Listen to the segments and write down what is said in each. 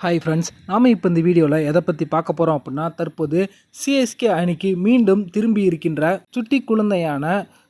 Hi friends நாம் இப்போ இந்த வீடியோவில் எதை பற்றி பார்க்க போகிறோம் அப்படின்னா தற்போது சிஎஸ்கே அணிக்கு மீண்டும் திரும்பி இருக்கின்ற சுட்டி குழந்தையான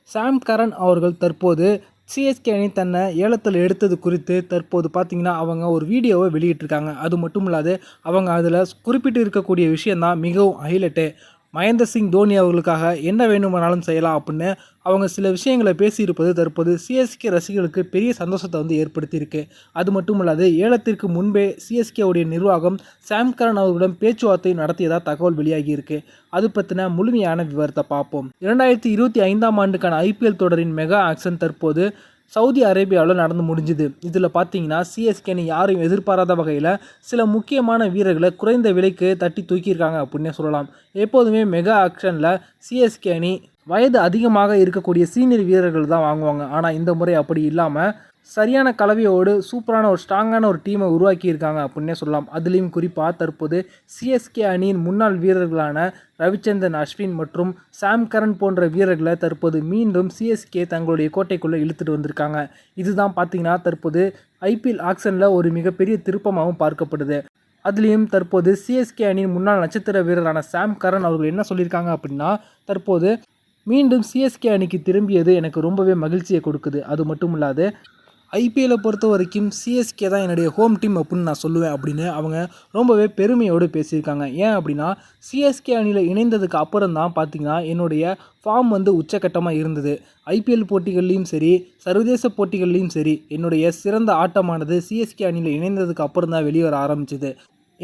சாம் கரன் அவர்கள் தற்போது சிஎஸ்கே அணி தன்னை ஏலத்தில் எடுத்தது குறித்து தற்போது பார்த்திங்கன்னா அவங்க ஒரு வீடியோவை வெளியிட்டிருக்காங்க. அது மட்டும் இல்லாது அவங்க அதில் குறிப்பிட்டு இருக்கக்கூடிய விஷயந்தான் மிகவும் ஹைலைட்டு மகேந்திர சிங் தோனி அவர்களுக்காக என்ன வேணுமானாலும் செய்யலாம் அப்படின்னு அவங்க சில விஷயங்களை பேசியிருப்பது தற்போது சிஎஸ்கே ரசிகர்களுக்கு பெரிய சந்தோஷத்தை வந்து ஏற்படுத்தியிருக்கு. அது மட்டும் இல்லாது ஏலத்திற்கு முன்பே சிஎஸ்கேவுடைய நிர்வாகம் சாம் கரன் அவர்களிடம் பேச்சுவார்த்தை நடத்தியதாக தகவல் வெளியாகியிருக்கு. அது பற்றின முழுமையான விவரத்தை பார்ப்போம். இரண்டாயிரத்தி இருபத்தி ஐந்தாம் ஆண்டுக்கான ஐபிஎல் தொடரின் மெகா ஆக்ஷன் தற்போது சவுதி அரேபியாவில் நடந்து முடிஞ்சுது. இதில் பார்த்தீங்கன்னா சிஎஸ்கே அணி யாரும் எதிர்பாராத வகையில் சில முக்கியமான வீரர்களை குறைந்த விலைக்கு தட்டி தூக்கியிருக்காங்க அப்படின்னே சொல்லலாம். எப்போதுமே மெகா ஆக்ஷனில் சிஎஸ்கே அணி வயது அதிகமாக இருக்கக்கூடிய சீனியர் வீரர்கள் தான் வாங்குவாங்க. ஆனால் இந்த முறை அப்படி இல்லாமல் சரியான கலவையோடு சூப்பரான ஒரு ஸ்ட்ராங்கான ஒரு டீமை உருவாக்கியிருக்காங்க அப்படின்னே சொல்லலாம். அதுலேயும் குறிப்பாக தற்போது சிஎஸ்கே அணியின் முன்னாள் வீரர்களான ரவிச்சந்திரன் அஸ்வின் மற்றும் சாம் கரன் போன்ற வீரர்களை தற்போது மீண்டும் சிஎஸ்கே தங்களுடைய கோட்டைக்குள்ளே இழுத்துட்டு வந்திருக்காங்க. இதுதான் பார்த்தீங்கன்னா தற்போது ஐபிஎல் ஆக்ஷனில் ஒரு மிகப்பெரிய திருப்பமாகவும் பார்க்கப்படுது. அதுலேயும் தற்போது சிஎஸ்கே அணியின் முன்னாள் நட்சத்திர வீரரான சாம் கரன் அவர்கள் என்ன சொல்லியிருக்காங்க அப்படின்னா தற்போது மீண்டும் சிஎஸ்கே அணிக்கு திரும்பியது எனக்கு ரொம்பவே மகிழ்ச்சியை கொடுக்குது. அது மட்டும் இல்லாது ஐபிஎல்லை பொறுத்த வரைக்கும் சிஎஸ்கே தான் என்னுடைய ஹோம் டீம் அப்படின்னு நான் சொல்லுவேன் அப்படின்னு அவங்க ரொம்பவே பெருமையோடு பேசியிருக்காங்க. ஏன் அப்படின்னா சிஎஸ்கே அணியில் இணைந்ததுக்கு அப்புறம் தான் பார்த்தீங்கன்னா என்னுடைய ஃபார்ம் வந்து உச்சக்கட்டமாக இருந்தது. ஐபிஎல் போட்டிகள்லையும் சரி சர்வதேச போட்டிகள்லேயும் சரி என்னுடைய சிறந்த ஆட்டமானது சிஎஸ்கே அணியில் இணைந்ததுக்கு அப்புறம் தான் வெளியே வர ஆரம்பிச்சது.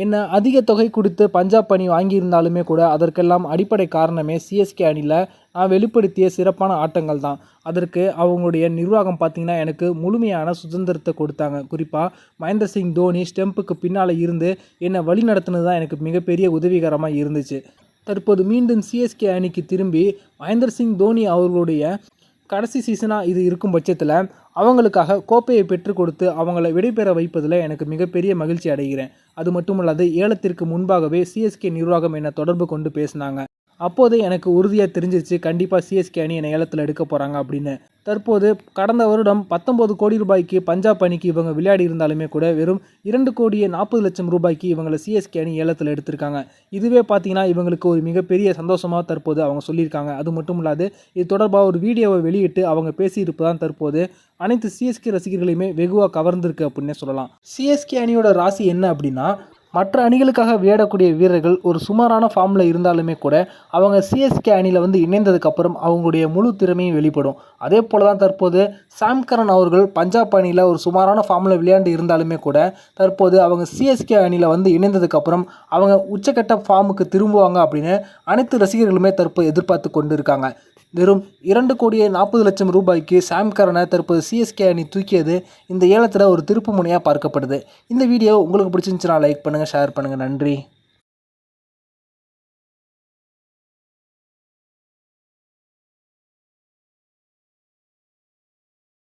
என்ன அதிக தொகை கொடுத்து பஞ்சாப் அணி வாங்கியிருந்தாலுமே கூட அதற்கெல்லாம் அடிப்படை காரணமே சிஎஸ்கே அணியில் நான் வெளிப்படுத்திய சிறப்பான ஆட்டங்கள் தான். அதற்கு அவங்களுடைய நிர்வாகம் பார்த்திங்கன்னா எனக்கு முழுமையான சுதந்திரத்தை கொடுத்தாங்க. குறிப்பாக மகேந்திர சிங் தோனி ஸ்டெம்புக்கு பின்னால் இருந்து என்னை வழி நடத்தினது தான் எனக்கு மிகப்பெரிய உதவிகரமாக இருந்துச்சு. தற்போது மீண்டும் சிஎஸ்கே அணிக்கு திரும்பி மகேந்திர சிங் தோனி அவர்களுடைய கடைசி சீசனாக இது இருக்கும் பட்சத்தில் அவங்களுக்காக கோப்பையை பெற்றுக் கொடுத்து அவங்கள விடைபெற வைப்பதில் எனக்கு மிகப்பெரிய மகிழ்ச்சி அடைகிறேன். அது மட்டுமல்லாது ஏலத்திற்கு முன்பாகவே சிஎஸ்கே நிர்வாகம் என்னை தொடர்பு கொண்டு பேசினாங்க. அப்போதே எனக்கு உறுதியாக தெரிஞ்சிருச்சு கண்டிப்பாக சிஎஸ்கே அணி என்னை ஏலத்தில் எடுக்க போகிறாங்க அப்படின்னு. தற்போது கடந்த வருடம் பத்தொம்பது கோடி ரூபாய்க்கு பஞ்சாப் அணிக்கு இவங்க விளையாடி இருந்தாலுமே கூட வெறும் இரண்டு கோடியே நாற்பது லட்சம் ரூபாய்க்கு இவங்களை சிஎஸ்கே அணி ஏலத்தில் எடுத்திருக்காங்க. இதுவே பார்த்தீங்கன்னா இவங்களுக்கு ஒரு மிகப்பெரிய சந்தோஷமாக தற்போது அவங்க சொல்லியிருக்காங்க. அது மட்டும் இல்லாது இது தொடர்பாக ஒரு வீடியோவை வெளியிட்டு அவங்க பேசியிருப்பதான் தற்போது. அனைத்து சிஎஸ்கே ரசிகர்களையுமே வெகுவாக கவர்ந்திருக்கு அப்படின்னே சொல்லலாம். சிஎஸ்கே அணியோட ராசி என்ன அப்படின்னா மற்ற அணிகளுக்காக விளையாடக்கூடிய வீரர்கள் ஒரு சுமாரான ஃபார்மில் இருந்தாலுமே கூட அவங்க சிஎஸ்கே அணியில் வந்து இணைந்ததுக்கப்புறம் அவங்களுடைய முழு திறமையும் வெளிப்படும். அதே போல் தான் தற்போது சாம்கரன் அவர்கள் பஞ்சாப் அணியில் ஒரு சுமாரான ஃபார்மில் விளையாண்டு இருந்தாலுமே கூட தற்போது அவங்க சிஎஸ்கே அணியில் வந்து இணைந்ததுக்கப்புறம் அவங்க உச்சக்கட்ட ஃபார்முக்கு திரும்புவாங்க அப்படின்னு அனைத்து ரசிகர்களுமே தற்போது எதிர்பார்த்து கொண்டு இருக்காங்க வெறும் இரண்டு கோடியே நாற்பது லட்சம் ரூபாய்க்கு சாம் கரனை தற்போது சிஎஸ்கே அணி தூக்கியது. இந்த ஏலத்தில் ஒரு திருப்பு முனையாக பார்க்கப்படுது. இந்த வீடியோ உங்களுக்கு பிடிச்சிருந்துச்சுன்னா லைக் பண்ணுங்கள் ஷேர் பண்ணுங்கள் நன்றி.